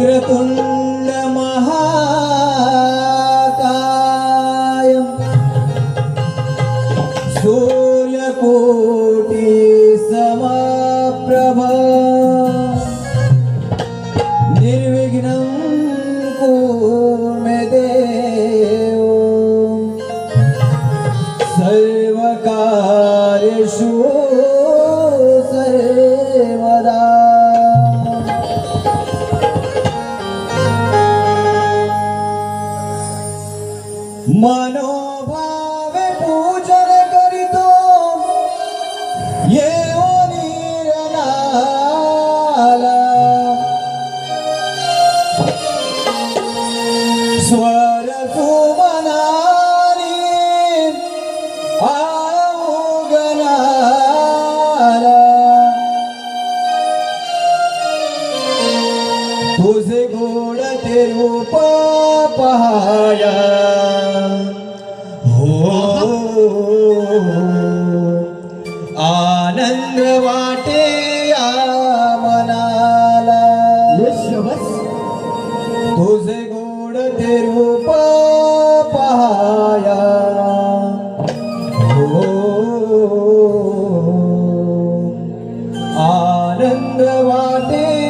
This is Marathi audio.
पुण्डमहाकाय सूर्यकोटि समप्रभा निर्विघ्नं कूर्मे देव। सर्वकारिषु മനോഭാ तुझे गोड ते रूप पहाया। हो। आनंद वाटे या मनाला तुझे गोड ते रूप पहाया। हो। आनंद वाटे